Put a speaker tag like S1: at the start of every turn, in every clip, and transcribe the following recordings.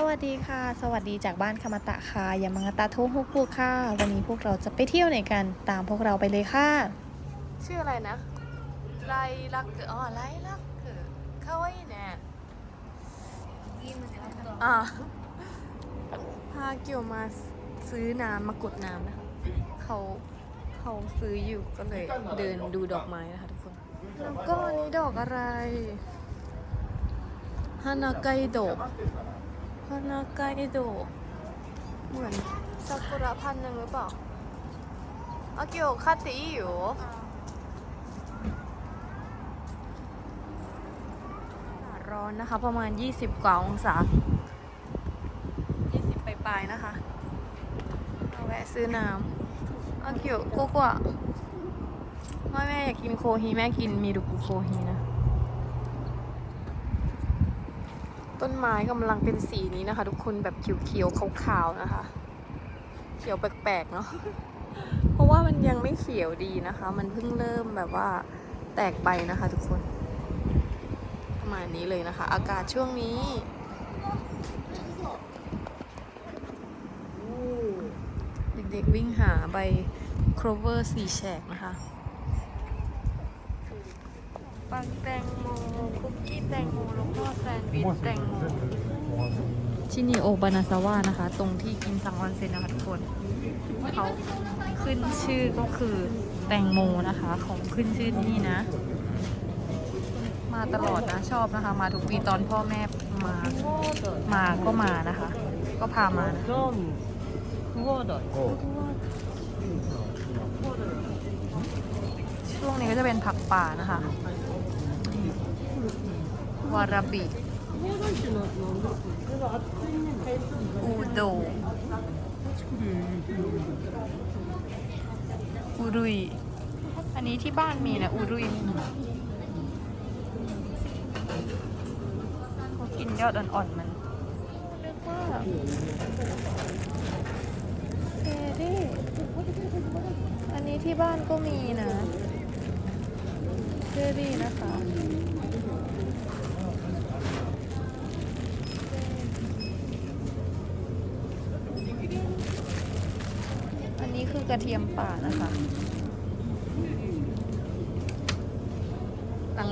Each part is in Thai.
S1: สวัสดีค่ะ สวัสดีจากบ้านคามาตะค่ะยามังตะโทฮุกุค่ะ วันนี้พวกเราจะไปเที่ยวไหนกัน ตามพวกเราไปเลยค่ะ ชื่ออะไรนะไลลักเกออ๋อไลลักเกอคาวาอิเนะอ่าพาเกี่ยวมาซื้อน้ำมากดน้ำนะคะเขาเขาซื้ออยู่ก็เลยเดินดูดอกไม้นะคะทุกคน แล้วก็อันนี้ดอกอะไรฮานาไกโดะ ฮานาไกโดเหมือนซากุระพันหนึ่งหรือเปล่าอากิโอคาติอิยู่ร้อนนะคะ ประมาณ 20 กว่าองศา 20ไปลายๆนะคะเอาแวะซื้อน้ำอากิโอโกโก้อะไม่แม่อยากกินโคฮีแม่กินมีดุกุโคฮีนะ ต้นไม้กำลังเป็นสีนี้นะคะ ทุกคนแบบเขียวๆขาวๆนะคะ เขียวแปลกๆเนาะเพราะว่ามันยังไม่เขียวดีนะคะ มันเพิ่งเริ่มแบบว่าแตกใบนะคะ ทุกคน ประมาณนี้เลยนะคะ อากาศช่วงนี้เด็กๆวิ่งหาใบโครเวอร์สีแฉกนะคะ ปังแตงโมคุกกี้แตงโมล้วก็แซนด์วิชแตงโมที่นี่โอบานาซาวะนะคะ ตรงที่กินสังวันเซนนะคะทุกคนเขาขึ้นชื่อก็คือแตงโมนะคะ ของขึ้นชื่อที่นี่นะ มาตลอดนะชอบนะคะ มาทุกปีตอนพ่อแม่มามาก็มานะคะ ก็พามานะช่วงนี้ก็จะเป็นผัก ป่านะคะ วาราบิอูโดอูรุย อันนี้ที่บ้านมีนะอูรุยเขากินยอดอ่อนๆมันเรี่อันนี้ที่บ้านก็มีนะ เซรี่นะคะอันนี้คือกระเทียมป่านะคะ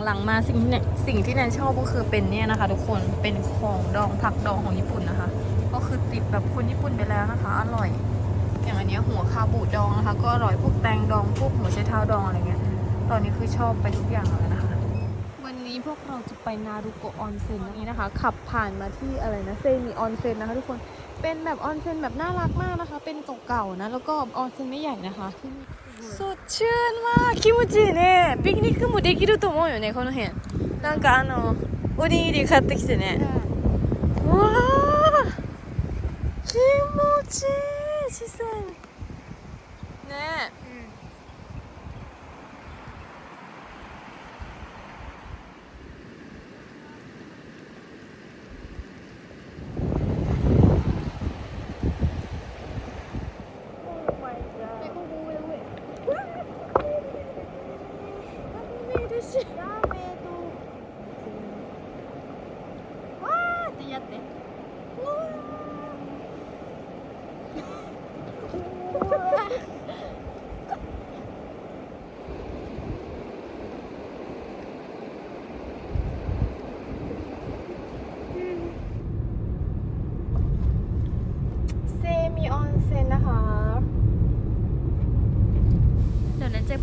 S1: หลังๆมาสิ่งที่แนสิ่งที่แนนชอบก็คือเป็นเนี่ยนะคะ ทุกคนเป็นของดองผักดองของญี่ปุ่นนะคะ ก็คือติดแบบคนญี่ปุ่นไปแล้วนะคะ อร่อย อย่างอันนี้หัวคาบูดองนะคะ ก็อร่อยพวกแตงดองพวกหัวไชเท้าดองอะไรเงี้ย ตอนนี้คือชอบไปทุกอย่างเลยนะคะ วันนี้พวกเราจะไปนารุโกะออนเซ็นนี้นะคะ ขับผ่านมาที่อะไรนะเซมิออนเซ็นนะคะ ทุกคนเป็นแบบออนเซ็นแบบน่ารักมากนะคะ เป็นเก่าๆนะ แล้วก็ออนเซ็นไม่ใหญ่นะคะสดชื่นมาก気持ちいいねピクニックもできると思うよねこの辺なんかあのおにぎり買ってきてねわあ気持ちいい視線ねえ嬉し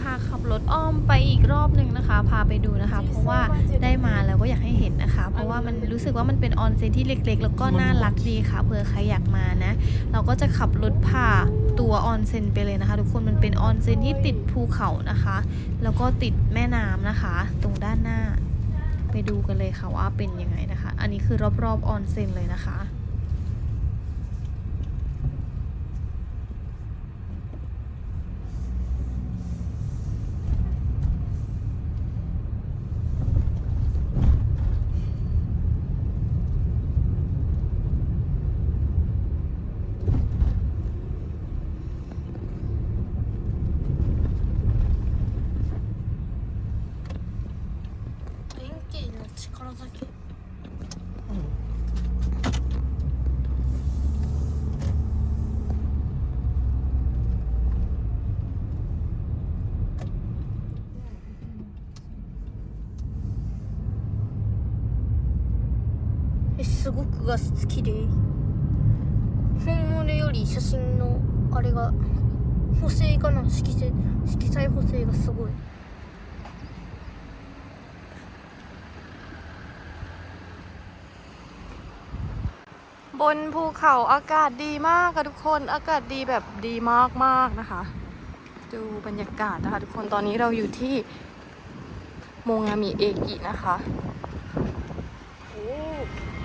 S1: พาขับรถอ้อมไปอีกรอบหนึ่งนะคะ พาไปดูนะคะ เพราะว่าได้มาแล้วก็อยากให้เห็นนะคะ เพราะว่ามันรู้สึกว่ามันเป็นออนเซ็นที่เล็ก ๆ แล้วก็น่ารักดีค่ะเผื่อใครอยากมานะ เราก็จะขับรถผ่าตัวออนเซ็นไปเลยนะคะ ทุกคนมันเป็นออนเซ็นที่ติดภูเขานะคะ แล้วก็ติดแม่น้ำนะคะ ตรงด้านหน้า ไปดูกันเลยค่ะว่าเป็นยังไงนะคะ อันนี้คือรอบๆออนเซ็นเลยนะคะ
S2: 好きで本物より写真のあれが補正かな色彩色彩補正がすごい
S1: บนภูเขาอากาศดีมากค่ะทุกคนอากาศดีแบบดีมากมากๆนะคะ ดูบรรยากาศนะคะ ทุกคนตอนนี้เราอยู่ที่โมงามิเอกินะคะโอ้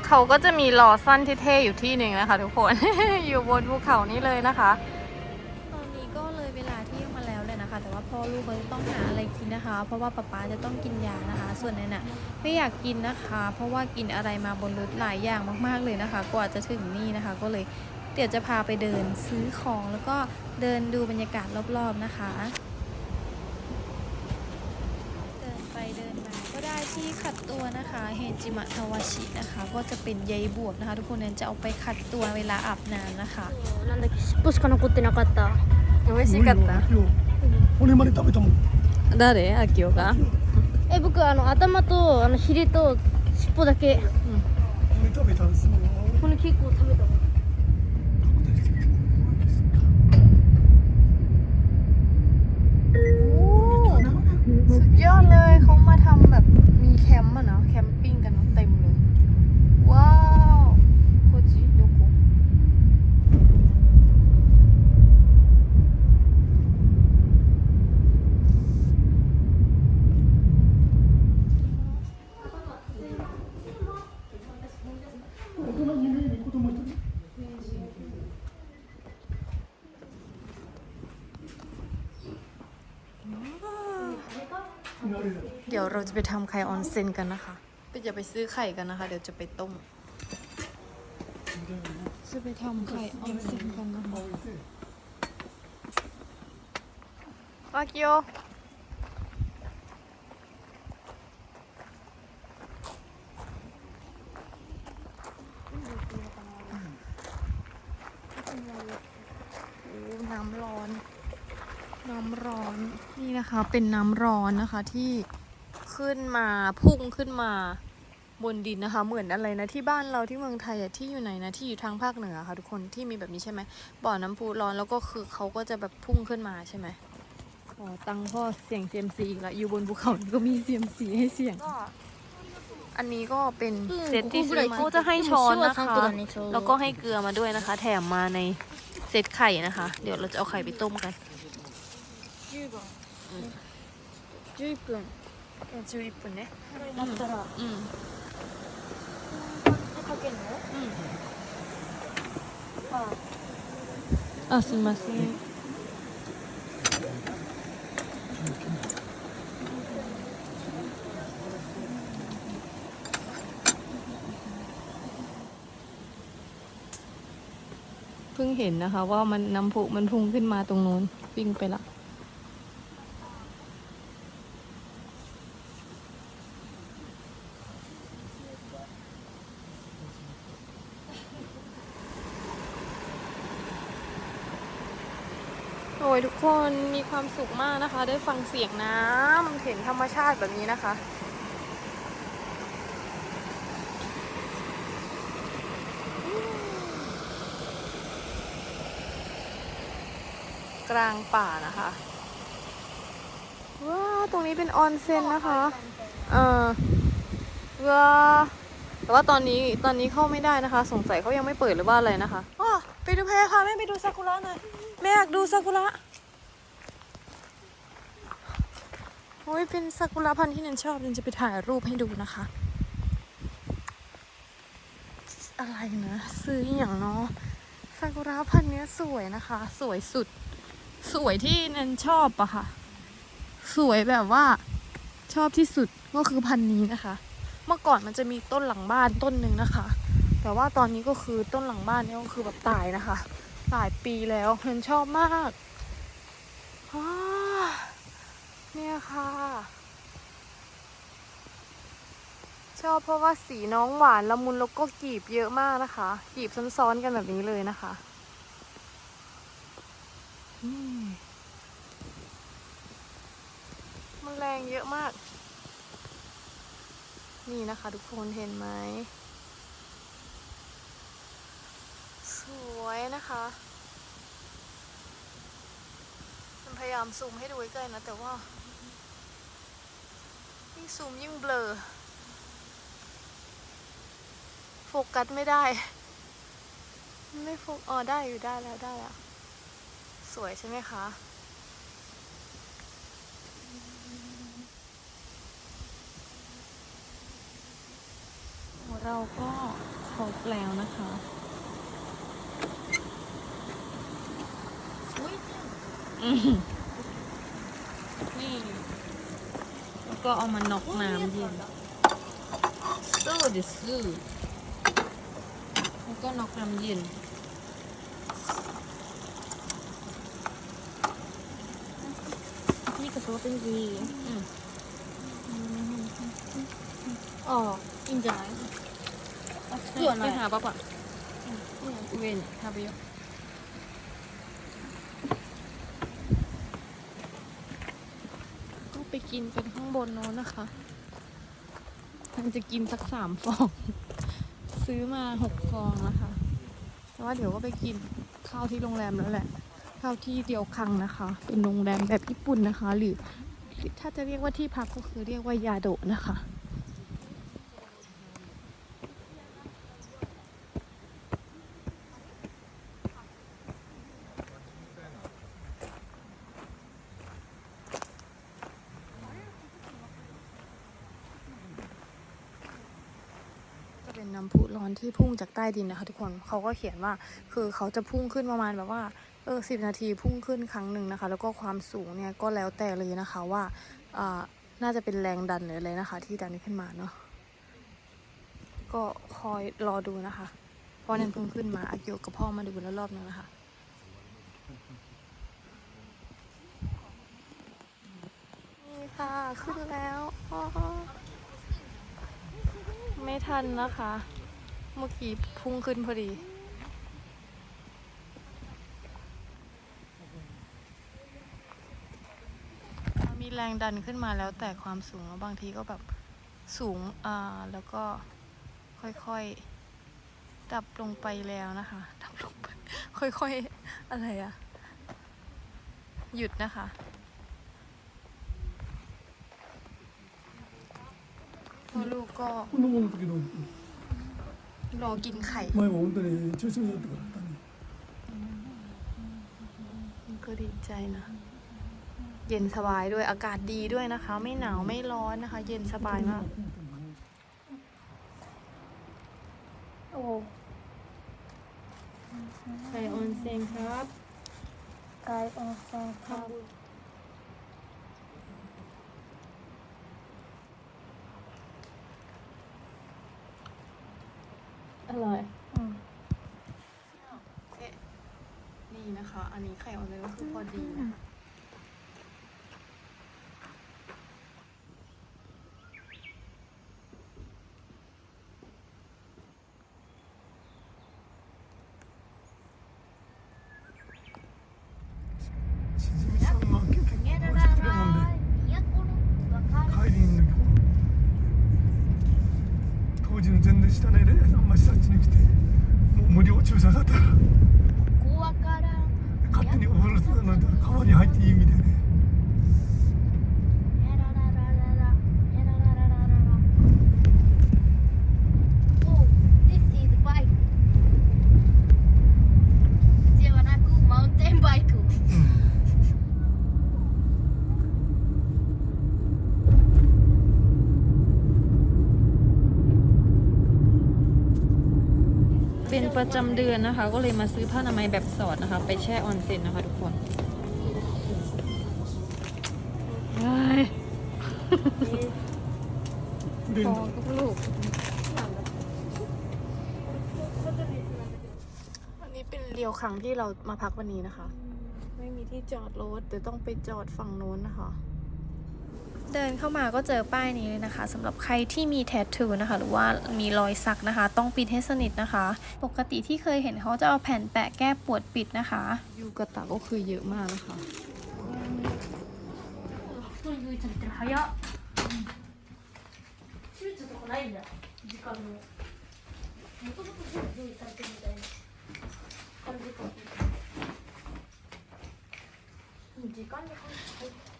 S1: เขาก็จะมีลอสั้นเท่ๆอยู่ที่หนึ่งนะคะ ทุกคน อยู่บนภูเขานี้เลยนะคะ ตอนนี้ก็เลยเวลาเที่ยงมาแล้วเลยนะคะ แต่ว่าพ่อลูกเขาจะต้องหาอะไรกินนะคะ เพราะว่าป๊าป๊าจะต้องกินยานะคะ ส่วนนั้นน่ะไม่อยากกินนะคะ เพราะว่ากินอะไรมาบนรถหลายอย่างมากๆเลยนะคะ กว่าจะถึงนี่นะคะ ก็เลยเดี๋ยวจะพาไปเดินซื้อของแล้วก็เดินดูบรรยากาศรอบๆนะคะ เดินไปเดินมาก็ได้ที่ ขัดตัวนะคะเฮจิมะทาวาชินะคะ ก็จะเป็นใยบวบนะคะ ทุกคนนั้นจะเอาไปขัดตัวเวลาอาบน้ำนะคะ
S2: なんだっけ尻尾しか残ってなかった
S1: 美味しかった
S3: 今日骨まで食べたもん
S1: 誰あきおが
S2: え僕あの頭とあのヒレと尻尾だけ
S3: 骨食べたんですもん
S2: これ結構食べた
S1: จะไปทำไข่ออนเซ็นกันนะคะไปจะไปซื้อไข่กันนะคะ เดี๋ยวจะไปต้ม จะไปทำไข่ออนเซ็นกันนะคะอากิโอโอ้น้ำร้อน น้ำร้อน นี่นะคะ เป็นน้ำร้อนนะคะที่ ขึ้นมาพุ่งขึ้นมาบนดินนะคะ เหมือนอะไรนะที่บ้านเราที่เมืองไทยอะที่อยู่ไหนนะที่อยู่ทางภาคเหนือค่ะทุกคนที่มีแบบนี้ใช่ไหมบ่อน้ำพุร้อนแล้วก็คือเขาก็จะแบบพุ่งขึ้นมาใช่ไหมอ๋อตังพ่อเสียงเซียมซีอีกละอยู่บนภูเขานี่ก็มีเซียมซีให้เสียงก็อันนี้ก็เป็นเซตที่ซื้อมาเขาจะให้ช้อนนะคะ แล้วก็ให้เกลือมาด้วยนะคะ แถมมาในเซตไข่นะคะ เดี๋ยวเราจะเอาไข่ไปต้มกัน
S2: 10番11分
S1: 11分ね
S2: だったら
S1: うん
S2: かけるの
S1: うん
S2: あ
S1: あすみませんเพิ่งเห็นนะคะ ว่ามันน้ำพุมันพุ่งขึ้นมาตรงนู้นวิ่งไปละ อยทุกคนมีความสุขมากนะคะ ได้ฟังเสียงน้ำเห็นธรรมชาติแบบนี้นะคะ กลางป่านะคะว้าตรงนี้เป็นออนเซ็นนะคะ เออว้าแต่ว่าตอนนี้ตอนนี้เข้าไม่ได้นะคะ สงสัยเขายังไม่เปิดหรือว่าอะไรนะคะอ๋อไปดูแพรค่ะแม่ไปดูซากุระหน่อยแม่อยากดูซากุระ โอ้ยเป็นซากุระพันธุ์ที่นันชอบนันจะไปถ่ายรูปให้ดูนะคะ อะไรนะ ซื้ออย่างเนาะซากุระพันธุ์เนี้ยสวยนะคะ สวยสุด สวยที่นันชอบอะค่ะ สวยแบบว่าชอบที่สุดก็คือพันธุ์นี้นะคะ เมื่อก่อนมันจะมีต้นหลังบ้านต้นหนึ่งนะคะ แต่ว่าตอนนี้ก็คือต้นหลังบ้านนี่ก็คือแบบตายนะคะ หลายปีแล้วเห็นชอบมากอ้า เนี่ยค่ะ ชอบเพราะว่าสีน้องหวานละมุนแล้วก็กีบเยอะมากนะคะ กีบซ้อนๆกันแบบนี้เลยนะคะมมันแรงเยอะมาก นี่นะคะ ทุกคนเห็นไหม สวยนะคะมันพยายามซูมให้ดูใกล้ๆนะ แต่ว่า ยิ่งซูมยิ่งเบลอ โฟกัสไม่ได้ ไม่โฟกอ๋อได้อยู่ได้แล้วได้แล้ว สวยใช่ไหมคะ เราก็ครบแล้วนะคะอืมนี่ ก็เอามาน็อกน้ำเย็นโซเดซึแล้วก็น็อกน้ำเย็น
S2: นี่กระซอเป็นดี
S1: อ๋
S2: ออินจาย
S1: ส่วนไปหาปะปะเวนทาไปยอะ กินเป็นข้างบนโน้นนะคะมันจะกินสักสามฟอง ซื้อมาหกฟองนะคะแต่ว่าเดี๋ยวก็ไปกินข้าวที่โรงแรมแล้วแหละข้าวที่เดียวคังนะคะ เป็นโรงแรมแบบญี่ปุ่นนะคะ หรือถ้าจะเรียกว่าที่พักก็คือเรียกว่ายาโดะนะคะ เป็นน้ำพุร้อนที่พุ่งจากใต้ดินนะคะทุกคนเขาก็เขียนว่าคือเขาจะพุ่งขึ้นประมาณแบบว่าเออสิบนาทีพุ่งขึ้นครั้งหนึ่งนะคะ แล้วก็ความสูงเนี่ยก็แล้วแต่เลยนะคะว่าอ่าน่าจะเป็นแรงดันหรืออะไรนะคะ ที่ดันขึ้นมาเนาะก็คอยรอดูนะคะเพราะนั้นเพิ่งขึ้นมาอากิโอกับพ่อมาดูแล้วรอบนึงนะคะนี่ค่ะขึ้นแล้วอ๋อ ไม่ทันนะคะ เมื่อกี้พุ่งขึ้นพอดี มีแรงดันขึ้นมาแล้วแต่ความสูงแล้วบางทีก็แบบสูงอ่าแล้วก็ค่อยๆ ดับลงไปแล้วนะคะ ดับลงไป ค่อยๆ อะไรอะหยุดนะคะ ก็ 운
S3: 동 오는 게 너무
S1: รอกินไข่
S3: 많이 오는데 출석이 들어갔다니ตัน
S1: ก็ดีใจนะ เย็นสบายด้วย อากาศดีด้วยนะคะ ไม่หนาวไม่ร้อนนะคะ เย็นสบายมาก
S2: โอ้ไปออนเซนครับ ไก่ออนเซาพาทำ
S1: บ ร่อยนี่นะคะ อันนี้ไข่ออนเลยก็คือพอดีนะ
S3: でしたね桟橋団地に来て。もう無料駐車だったら。ここわからん。勝手にオフすスなて川に入っていいみたいで、
S1: ね ป็นประจำเดือนนะคะ ก็เลยมาซื้อผ้าอนามัยแบบสอดนะคะ ไปแช่ออนเซ็นนะคะทุกคนเฮ้ย
S3: で
S1: พอทุกลูกวันนี้เป็นเรียวครั้งที่เรามาพักวันนี้นะคะ ไม่มีที่จอดรถเดี๋ยวต้องไปจอดฝั่งโน้นนะคะ
S4: เดินเข้ามาก็เจอป้ายนี้เลยนะคะสำหรับใครที่มีแทททูนะคะ หรือว่ามีรอยสักนะคะ ต้องปิดให้สนิทนะคะ ปกติที่เคยเห็นเขาจะเอาแผ่นแปะแก้ปวดปิดนะคะ
S1: ยูกะตะก็คือเยอะมากนะคะ
S2: มันทะ手術とかないんだ時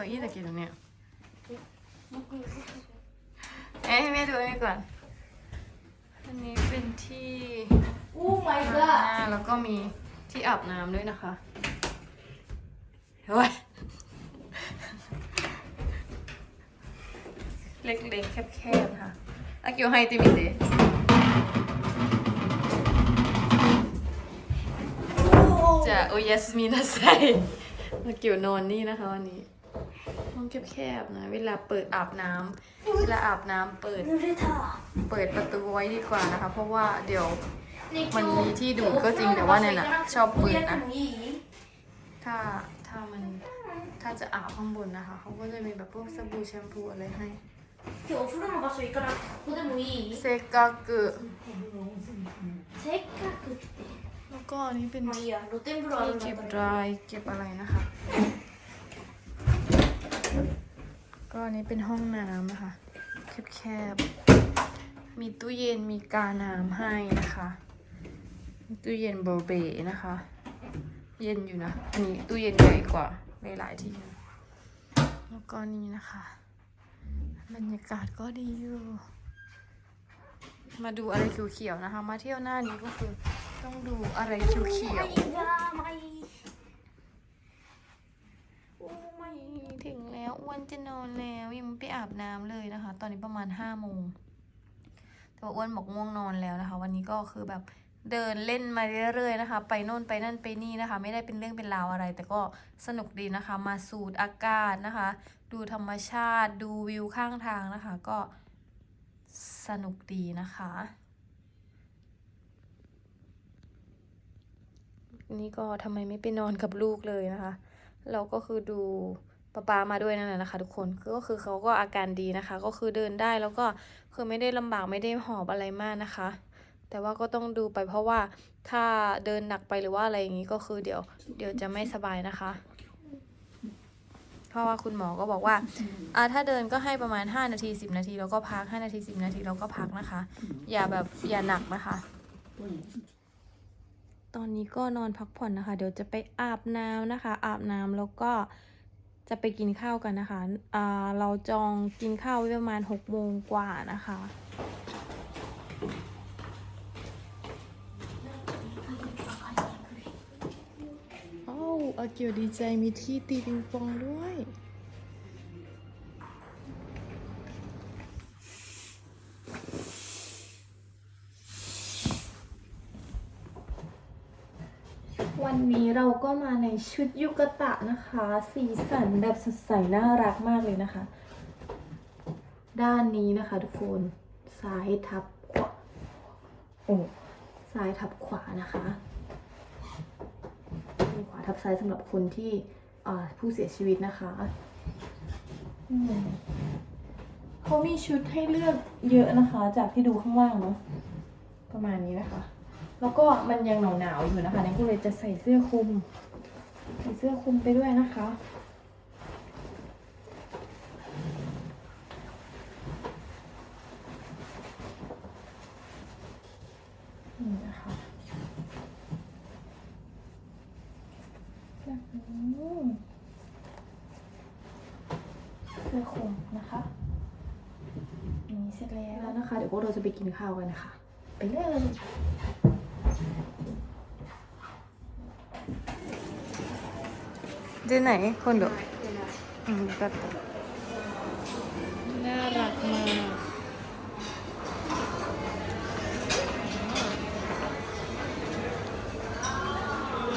S1: นี่บอกยี่ตะกี้ตรงเนี้ยเอ้ยให้แม่ดูอันนี้ก่อนอันนี้เป็นที่
S2: โอ้ my
S1: ล้าง
S2: god
S1: หน้าแล้วก็มีที่อาบน้ำด้วยนะคะเฮ้ยเล็กๆแคบๆค่ะอากิวไฮติมิเตะจะโอยาสมินาไซอากิวนอนนี่นะคะวันนี้ ห้องแคบๆนะ เวลาเปิดอาบน้ำ เวลาอาบน้ำเปิด เปิดประตูไว้ดีกว่านะคะ เพราะว่าเดี๋ยวมันมีที่ดูดก็จริงแต่ว่าเนี่ยนะชอบเปิดนะถ้าถ้ามันถ้าจะอาบข้างบนนะคะเขาก็จะมีแบบพวกสบู่แชมพูอะไรให้เซกา
S2: เกะ
S1: แล้วก็อันนี้เป็นที่เก็บดรายเก็บอะไรนะคะ ก็อันนี้เป็นห้องน้ำนะคะแคบๆ มีตู้เย็นมีกาน้ำให้นะคะตู้เย็นโบเบนะคะ เย็นอยู่นะ อันนี้ตู้เย็นใหญ่กว่าหลายที่แล้วก็นี่นะคะบรรยากาศก็ดีอยู่ มาดูอะไรเขียวๆนะคะ มาเที่ยวหน้านี้ก็คือต้องดูอะไรเขียวๆ แล้วอ้วนจะนอนแล้วยังไม่ไปอาบน้ำเลยนะคะ ตอนนี้ประมาณห้าโมงแต่ว่าอ้วนบอกง่วงนอนแล้วนะคะ วันนี้ก็คือแบบเดินเล่นมาเรื่อยๆนะคะ ไปโน่นไปนั่นไปนี่นะคะ ไม่ได้เป็นเรื่องเป็นราวอะไร แต่ก็สนุกดีนะคะ มาสูดอากาศนะคะ ดูธรรมชาติ ดูวิวข้างทางนะคะ ก็สนุกดีนะคะนี่ก็ทำไมไม่ไปนอนกับลูกเลยนะคะ เราก็คือดู ป๊าปามาด้วยนั่นแหละนะคะ ทุกคนก็คือเขาก็อาการดีนะคะ ก็คือเดินได้แล้วก็คือไม่ได้ลำบากไม่ได้หอบอะไรมากนะคะ แต่ว่าก็ต้องดูไปเพราะว่าถ้าเดินหนักไปหรือว่าอะไรอย่างนี้ก็คือเดี๋ยว เดี๋ยวจะไม่สบายนะคะ เพราะว่าคุณหมอก็บอกว่าอ่าถ้าเดินก็ให้ประมาณ 5 นาที 10 นาทีแล้วก็พัก 5 นาที 10 นาทีแล้วก็พักนะคะ อย่าแบบอย่าหนักนะคะตอนนี้ก็นอนพักผ่อนนะคะ เดี๋ยวจะไปอาบน้ำนะคะ อาบน้ำแล้วก็ จะไปกินข้าวกันนะคะอ่าเราจองกินข้าวไว้ประมาณ6โมงกว่านะคะอ้าวอากิวดีใจมีที่ตีปิงปองด้วย วันนี้เราก็มาในชุดยุกตะนะคะ สีสันแบบสดใสน่ารักมากเลยนะคะ ด้านนี้นะคะทุกคนซ้ายทับขวาโอ้ซ้ายทับขวานะคะขวาทับซ้ายสำหรับคนที่ผู้เสียชีวิตนะคะเขามีชุดให้เลือกเยอะนะคะ จากที่ดูข้างล่างเนาะประมาณนี้นะคะ แล้วก็มันยังหนาวๆอยู่นะคะนี่ก็เลยจะใส่เสื้อคลุม ใส่เสื้อคลุมไปด้วยนะคะนี่นะคะแบบนี้เสื้อคลุมนะคะนี่เสร็จแล้วนะคะ เดี๋ยวพวกเราจะไปกินข้าวกันนะคะ ไปเลย でない今度うん分かったน่ารักมาก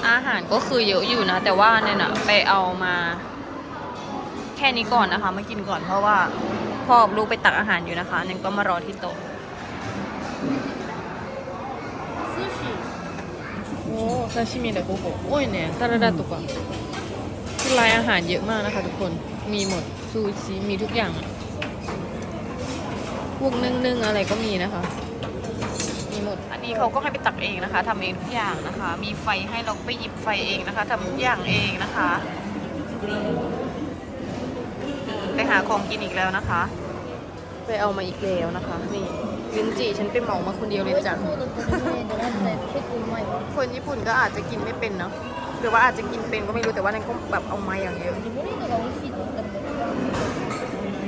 S1: อาหารก็คือเยอะอยู่นะ แต่ว่าเนี่ยนะไปเอามา แค่นี้ก่อนนะคะ มากินก่อนเพราะว่าพ่อกับลูกไปตักอาหารอยู่นะคะเนี่ยก็มารอที่โต๊ะ
S2: 寿司
S1: โอ้ซาชิมิเลยโอ้โหโอ้ยเนี่ยซาลาดาตุกะ คือรายอาหารเยอะมากนะคะทุกคน มีหมดซูชิมีทุกอย่าง พวกนึ่งๆอะไรก็มีนะคะ มีหมด อันนี้เขาก็ให้ไปตักเองนะคะ ทำเองทุกอย่างนะคะ มีไฟให้เราไปหยิบไฟเองนะคะ ทำทุกอย่างเองนะคะ ไปหาของกินอีกแล้วนะคะ ไปเอามาอีกแล้วนะคะ นี่ลิ้นจีฉันไปเหมามาคนเดียวเลยจ้ะคนญี่ปุ่นก็อาจจะกินไม่เป็นเนาะ หรือว่าอาจจะกินเป็นก็ไม่รู้แต่ว่านั่นก็แบบเอาไม่อย่างเยอะ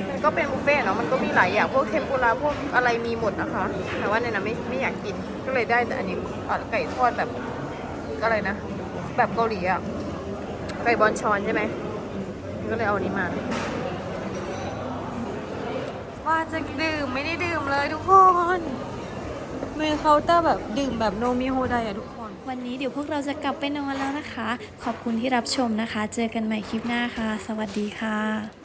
S1: มันก็เป็นบุฟเฟ่เนาะมันก็มีหลายอย่างพวกเทมปุระพวกอะไรมีหมดนะคะ แต่ว่าเนี่ยนะไม่ไม่อยากกินก็เลยได้แต่อันนี้อ่ไก่ทอดแบบอะไรนะ แบบเกาหลีอะไก่บอลชอนใช่ไหมก็เลยเอาอันนี้มา ว่าจะดื่มไม่ได้ดื่มเลยทุกคนมือเคาน์เตอร์แบบดื่มแบบโนมิโฮไดอะทุก
S4: วันนี้เดี๋ยวพวกเราจะกลับไปนอนแล้วนะคะ ขอบคุณที่รับชมนะคะ เจอกันใหม่คลิปหน้าค่ะ สวัสดีค่ะ